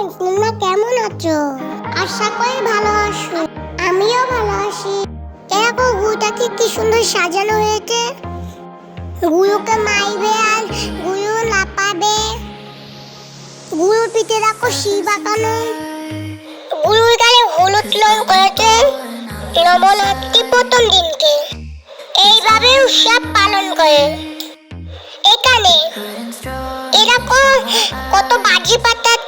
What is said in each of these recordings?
তোমরা কেমন আছো? আশা করি ভালো আছো। আমিও ভালো আছি। দেখো গুটাকে কি সুন্দর সাজানো হয়েছে। গুলোকে মাইবে আরগুলো লাপাবে গুলোর পিঠে দেখো শি বাঁকানো গুলোর গালে হলুদ রং করেছে। নবরাত্রি প্রথম দিনকে। এইভাবে উৎসব পালন করে। এখানে এরকম কত বাজি পাতাচ্ছে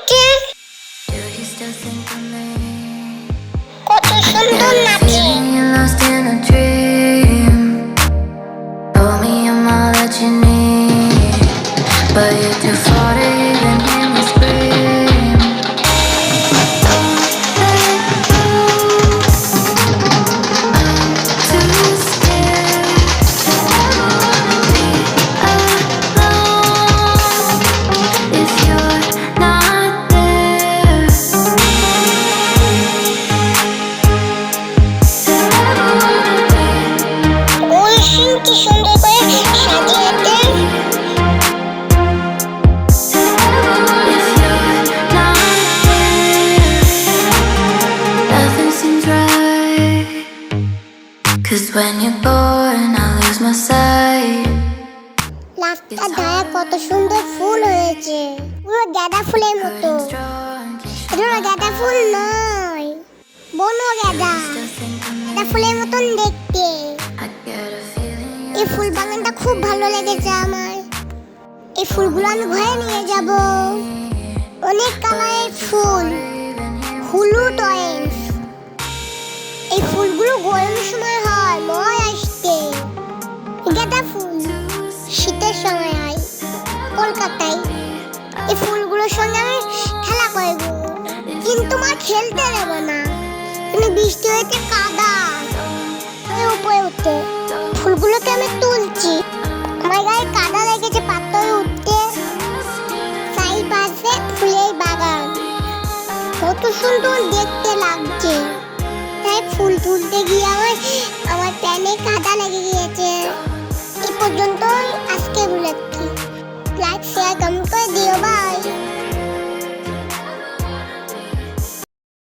but you're too far to even রাস্তার ধারে কত সুন্দর ফুল হয়েছে। পুরো গাঁদা ফুলের মতো। এটা গাঁদা ফুল নয়। বনো গাঁদা। গাঁদা ফুলের মতন দেখতে। এই ফুল বাগানটা খুব ভালো লেগেছে আমার। এই ফুলগুলো আমি ঘরে নিয়ে যাব। অনেক কালারের ফুল। হলুদ অরেঞ্জ এই ফুলগুলো গরমের সময় শীতের সময় হয়, কলকাতায়। এই ফুলগুলোর সঙ্গে আমি খেলা করব কিন্তু মা খেলতে দেব না। কিন্তু বৃষ্টি হয়েছে, কাদা। উপরে উঠতে। ফুলগুলোকে আমি তুলছি। আমার গায়ে কাদা লেগেছে, পাথরে উঠতে। চারিপাশে ফুলের বাগান। কত সুন্দর দেখতে লাগছে। তাই ফুল তুলতে গিয়ে আমার আমার প্যানে কাদা